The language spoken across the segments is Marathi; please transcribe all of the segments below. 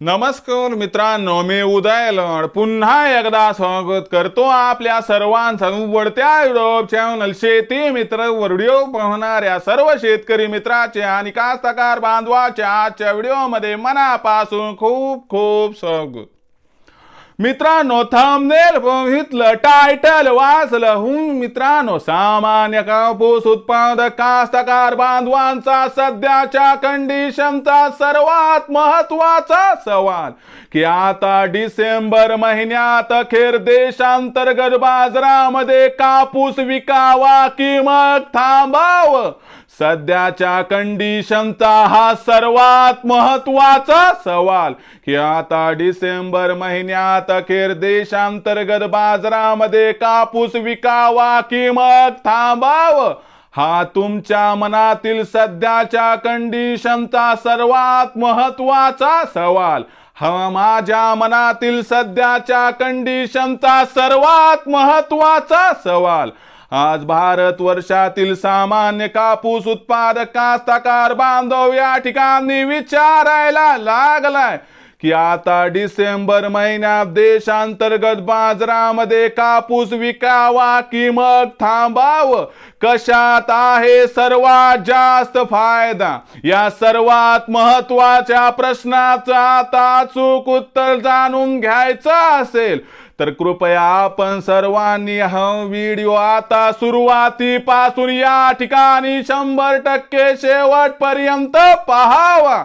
नमस्कार मित्रांनो मी उदय लड. पुन्हा एकदा स्वागत करतो आपल्या सर्वांचा उघडत्या युट्यूब चॅनल शेती मित्र व्हिडिओ पाहणाऱ्या सर्व शेतकरी मित्राचे आणि कास्तकार बांधवाच्या आजच्या व्हिडिओमध्ये मनापासून खूप खूप स्वागत. मित्रांनो थंबनेल बघितलं टायटल वाचलं. हुं मित्रांनो सामान्य कापूस उत्पादक कास्तकार बांधवांचा सध्याच्या कंडिशनचा सर्वात महत्त्वाचा सवाल की आता डिसेंबर महिन्यात अखेर देशांतर्गत बाजारामध्ये कापूस विकावा की मग थांबावं? सध्याच्या कंडिशनचा हा सर्वात महत्त्वाचा सवाल. की आता डिसेंबर महिन्यात अखेर देशांतर्गत बाजारामध्ये कापूस विकावा की मग थांबावं? हा तुमच्या मनातील सध्याच्या कंडिशनचा सर्वात महत्त्वाचा सवाल. हा माझ्या मनातील सध्याच्या कंडिशनचा सर्वात महत्त्वाचा सवाल. आज भारत वर्षातील सामान्य कापूस उत्पादक कास्तकार बांधव या ठिकाणी विचारायला लागलाय. की आता डिसेंबर महिन्यात देशांतर्गत बाजारामध्ये कापूस विकावा की मग थांबावं? कशात आहे सर्वात जास्त फायदा? या सर्वात महत्त्वाच्या प्रश्नाचं आता अचूक उत्तर जाणून घ्यायचं असेल. तर कृपया आपण सर्वांनी हा व्हिडिओ आता सुरुवातीपासून या ठिकाणी शंभर टक्के शेवटपर्यंत पहावा.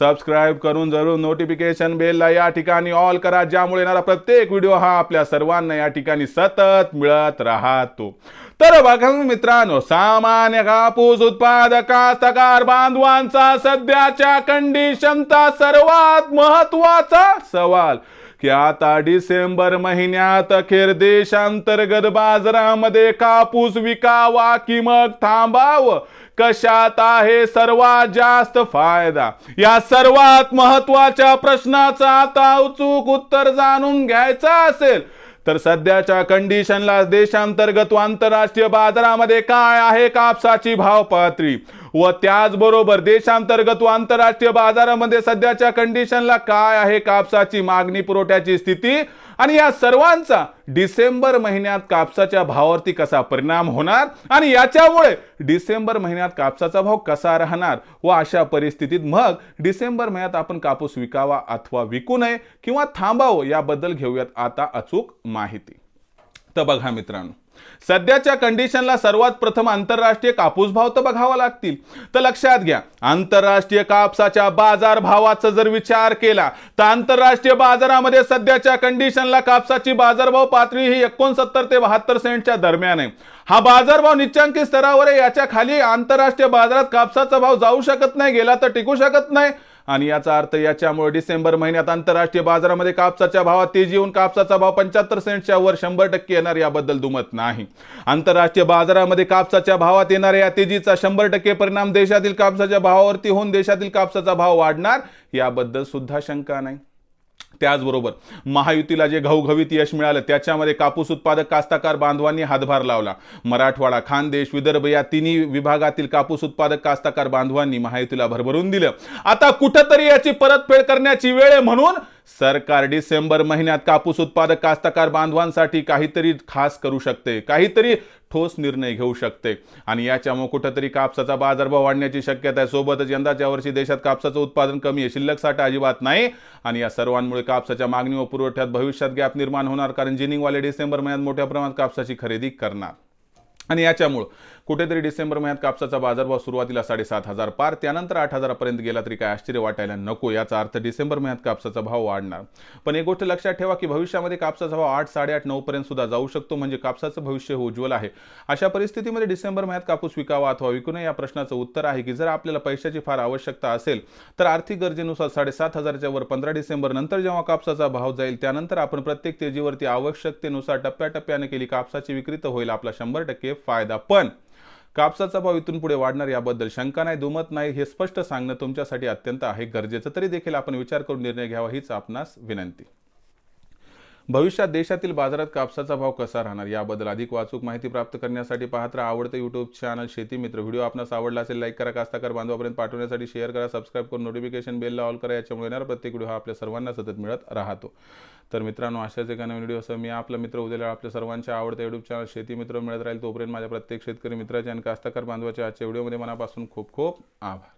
सबस्क्राईब करून जरूर नोटिफिकेशन बेलला या ठिकाणी ऑल करा ज्यामुळे येणारा प्रत्येक व्हिडिओ हा आपल्या सर्वांना या ठिकाणी सतत मिळत राहतो. तर बघा मित्रांनो सामान्य कापूस उत्पादक कास्तकार बांधवांचा सध्याच्या कंडिशनचा सर्वात महत्त्वाचा सवाल. की आता डिसेंबर महिन्यात अखेर देशांतर्गत बाजारामध्ये कापूस विकावा की मग थांबावं? कशात आहे सर्वात जास्त फायदा? या सर्वात महत्त्वाच्या प्रश्नाचा आता अचूक उत्तर जाणून घ्यायचा असेल तर सध्याच्या कंडिशनला देशांतर्गत व आंतरराष्ट्रीय बाजारामध्ये काय आहे कापसाची भाव पातळी व त्याचबरोबर देशांतर्गत व आंतरराष्ट्रीय बाजारामध्ये सध्याच्या कंडिशनला काय आहे कापसाची मागणी पुरवठ्याची स्थिती आणि या सर्वांचा डिसेंबर महिन्यात कापसाच्या भावावरती कसा परिणाम होणार आणि याच्यामुळे डिसेंबर महिन्यात कापसाचा भाव कसा राहणार व अशा परिस्थितीत मग डिसेंबर महिन्यात आपण कापूस विकावा अथवा विकू नये किंवा थांबावं याबद्दल घेऊयात आता अचूक माहिती. तर बघा मित्रांनो सध्याच्या कंडिशनला सर्वात प्रथम आंतरराष्ट्रीय कापूस भाव तर बघावा लागतील. तर लक्षात घ्या आंतरराष्ट्रीय कापसाच्या बाजार भावाचा जर विचार केला तर आंतरराष्ट्रीय बाजारामध्ये सध्याच्या कंडिशनला कापसाची बाजारभाव पातळी ही एकोणसत्तर ते बहात्तर सेंटच्या दरम्यान आहे. हा बाजारभाव निच्चांकी स्तरावर आहे याच्या खाली आंतरराष्ट्रीय बाजारात कापसाचा भाव जाऊ शकत नाही गेला तर टिकू शकत नाही. आणि याचा अर्थ याच्यामुळे डिसेंबर महिन्यात आंतरराष्ट्रीय बाजारामध्ये कापसाच्या भावात तेजी येऊन कापसाचा भाव पंच्याहत्तर सेंटच्या वर शंभर टक्के येणार याबद्दल दुमत नाही. आंतरराष्ट्रीय बाजारामध्ये कापसाच्या भावात येणाऱ्या या तेजीचा शंभर टक्के परिणाम देशातील कापसाच्या भावावरती होऊन देशातील कापसाचा भाव वाढणार याबद्दल सुद्धा शंका नाही. त्याचबरोबर महायुतीला जे घवघवीत यश मिळालं त्याच्यामध्ये कापूस उत्पादक कास्ताकार बांधवांनी हातभार लावला. मराठवाडा खानदेश विदर्भ या तिन्ही विभागातील कापूस उत्पादक कास्ताकार बांधवांनी महायुतीला भरभरून दिलं. आता कुठंतरी याची परतफेड करण्याची वेळ आहे म्हणून सरकार डिसेंबर महिन्यात कापूस उत्पादक कास्तकार बांधवांसाठी काहीतरी खास करू शकते. काहीतरी ठोस निर्णय घेऊ शकते. आणि याच्यामुळे कुठंतरी कापसाचा बाजारभाव वाढण्याची शक्यता आहे. सोबतच यंदाच्या वर्षी देशात कापसाचं उत्पादन कमी आहे. शिल्लक साठा अजिबात नाही. आणि या सर्वांमुळे कापसाच्या मागणी व पुरवठ्यात भविष्यात गॅप निर्माण होणार कारण जिनिंगवाले डिसेंबर महिन्यात मोठ्या प्रमाणात कापसाची खरेदी करणार. आणि याच्यामुळं कुठेतरी डिसेंबर महिन्यात कापसाचा बाजारभाव सुरुवातीला साडेसात हजार पार त्यानंतर आठ हजारापर्यंत गेला तरी काय आश्चर्य वाटायला नको याचा अर्थ डिसेंबर महिन्यात कापसाचा भाव वाढणार. पण एक गोष्ट लक्षात ठेवा की भविष्यामध्ये कापसाचा भाव आठ साडेआठ नऊ पर्यंत सुद्धा जाऊ शकतो म्हणजे कापसाचं भविष्य उज्ज्वल आहे. अशा परिस्थितीमध्ये डिसेंबर महिन्यात कापूस विकावा अथवा विकू नये या प्रश्नाचं उत्तर आहे की जर आपल्याला पैशाची फार आवश्यकता असेल तर आर्थिक गरजेनुसार साडेसात हजारच्या वर पंधरा डिसेंबर नंतर जेव्हा कापसाचा भाव जाईल त्यानंतर आपण प्रत्येक तेजीवरती आवश्यकतेनुसार टप्प्याटप्प्याने केली कापसाची विक्री तर होईल आपला शंभर टक्के फायदा. पण कापसाचा भाव इथून पुढे वाढणार याबद्दल शंका नाही दुमत नाही हे स्पष्ट सांगणं तुमच्यासाठी अत्यंत आहे गरजेचं. तरी देखील आपण विचार करून निर्णय घ्यावा हीच आपणास विनंती. भविष्यात देशातील बाजारात कापसाचा भाव कसा राहणार? याबद्दल अधिक वाचूक माहिती प्राप्त करण्यासाठी पाहत राहा आवडतं युट्यूब चॅनल शेती मित्र. व्हिडिओ आपणास आवडला असेल लाईक करा. कास्ताकार बांधवापर्यंत पाठवण्यासाठी शेअर करा सबस्क्राईब करून नोटिफिकेशन बेलला ऑल करा. याच्यामुळे येणारा प्रत्येक व्हिडिओ हा आपल्या सर्वांना सतत मिळत राहतो. तर मित्रांनो अशाच एका नवीन व्हिडिओ असं मी आपला मित्र उद्याला आपल्या सर्वांच्या आवडत्या युट्यूब चॅनल शेती मित्र मिळत राहील तोपर्यंत माझ्या प्रत्येक शेतकरी मित्राचे आणि कास्ताकार बांधवाच्या आजच्या व्हिडिओमध्ये मनापासून खूप खूप आभार.